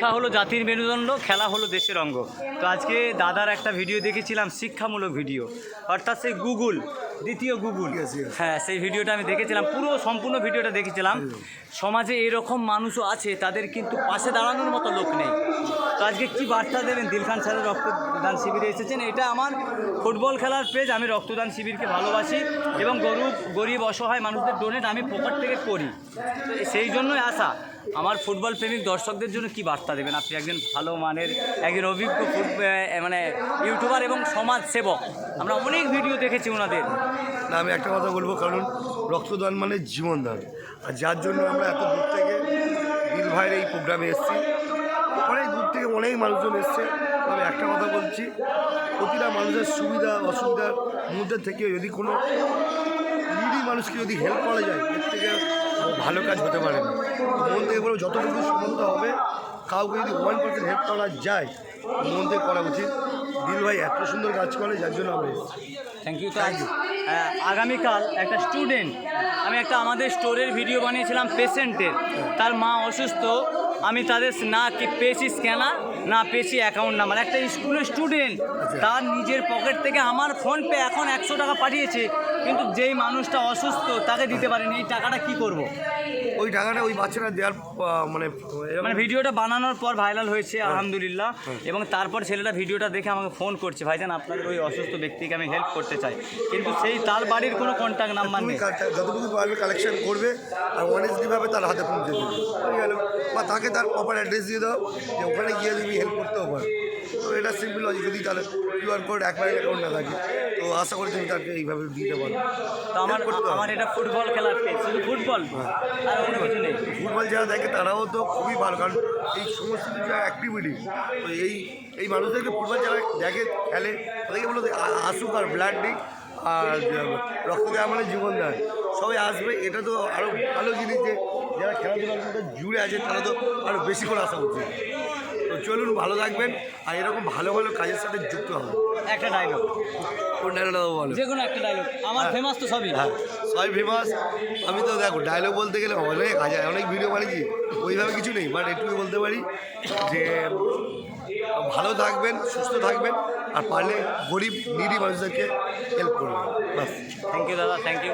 শিক্ষা হলো জাতির মেরুদণ্ড খেলা হলো দেশের অঙ্গ। তো আজকে দাদার একটা ভিডিও দেখেছিলাম শিক্ষামূলক ভিডিও অর্থাৎ সেই গুগল দ্বিতীয় গুগল. হ্যাঁ সেই ভিডিওটা আমি দেখেছিলাম পুরো সম্পূর্ণ ভিডিওটা দেখেছিলাম। সমাজে এরকম মানুষও আছে তাদের কিন্তু পাশে দাঁড়ানোর মতো লোক নেই। তো আজকে কি বার্তা দেবেন? দিলখান স্যারের রক্তদান শিবিরে এসেছেন। এটা আমার ফুটবল খেলার পেজ আমি রক্তদান শিবিরকে ভালোবাসি এবং গরু গরিব অসহায় মানুষদের ডোনেট আমি পকেট থেকে করি। সেই জন্যই আসা আমার ফুটবল প্রেমিক দর্শকদের জন্য কি বার্তা দেবেন? আপনি একজন ভালো মানের, একজন অভিজ্ঞ মানে ইউটিউবার এবং সমাজ সেবক আমরা অনেক ভিডিও দেখেছি ওনাদের। না, আমি একটা কথা বলব, কারণ রক্তদান মানে জীবনদান। আর যার জন্য আমরা এত দূর থেকে দিল ভাইয়ের এই প্রোগ্রামে এসেছি। অনেক দূর থেকে অনেক মানুষজন এসছে। তবে একটা কথা বলছি, প্রতিটা মানুষের সুবিধা, অসুবিধার মধ্যে থেকে যদি কোনো নিডি মানুষকে যদি হেল্প করা যায় এর থেকে ভালো কাজ হতে পারে। না মন থেকে বলব যতটুকু সম্বন্ধ হবে কাউকে যদি ওয়ান পার্সেন্ট হেল্প করা যায় মন থেকে করা উচিত। দিল ভাই এত সুন্দর কাজ করে যার জন্য আমরা থ্যাংক ইউ আজ আহ, আগামীকাল একটা স্টুডেন্ট আমি একটা আমাদের স্টোরের ভিডিও বানিয়েছিলাম পেশেন্টের তার মা অসুস্থ আমি তাদের না কি পেয়েছি স্ক্যানার না পেয়েছি অ্যাকাউন্ট নাম্বার একটা স্কুলের স্টুডেন্ট তার নিজের পকেট থেকে আমার ফোনপে এখন একশো টাকা পাঠিয়েছে কিন্তু যেই মানুষটা অসুস্থ তাকে দিতে পারেনি। এই টাকাটা কি করব। ওই টাকাটা ওই বাচ্চারা দেওয়ার মানে মানে ভিডিওটা বানানোর পর ভাইরাল হয়েছে আলহামদুলিল্লাহ। এবং তারপর ছেলেটা ভিডিওটা দেখে আমাকে ফোন করছে ভাইজান আপনাদের ওই অসুস্থ ব্যক্তিকে আমি হেল্প করতে চাই। কিন্তু সেই তার বাড়ির কোনো কন্ট্যাক্ট নাম্বার নেই। যতটুকু পারবে কালেকশন করবে আর অনেস্টলিভাবে তার হাতে পৌঁছে দেবে। হয়ে বা তাকে তার প্রপার অ্যাড্রেস দিয়ে দাও যে ওখানে গিয়ে তুমি হেল্প করতেও পারো তো এটা সিম্পল আছে যদি তাহলে কিউআর কোড এক ব্যাংক অ্যাকাউন্ট না থাকে তো আশা করি তুমি তাকে এইভাবে দিতে পারো। তো আমার। আমার এটা ফুটবল খেলার শুধু ফুটবল আর অন্য কিছু নেই। ফুটবল যারা দেখে তারাও তো খুবই ভালো কারণ এই সমস্ত কিছু অ্যাক্টিভিটি তো এই এই মানুষদেরকে ফুটবল যারা দেখে খেলে তাদেরকে বলো আসুক আর ব্লাড নেই আর রক্ত দেওয়া মানে জীবন দেয়। সবাই আসবে এটা তো আরও ভালো জিনিস যে যারা খেলাধুলার মধ্যে জুড়ে আছে তারা তো আরও বেশি করে আসা উচিত তো চলুন ভালো থাকবেন আর এরকম ভালো ভালো কাজের সাথে যুক্ত হবে একটা ডায়লগ কোন ডায়লগটা বলো? যে কোনো একটা ডায়লগ আমার ফেমাস তো সবই। হ্যাঁ সবাই ফেমাস আমি তো দেখো ডায়লগ বলতে গেলে অনেক হাজার অনেক ভিডিও বানিয়েছি। ওইভাবে কিছু নেই বাট একটু বলতে পারি যে ভালো থাকবেন সুস্থ থাকবেন আর পারলে গরিব নিডি মানুষদেরকে হেল্প করবেন। বাস। থ্যাংক ইউ দাদা থ্যাংক ইউ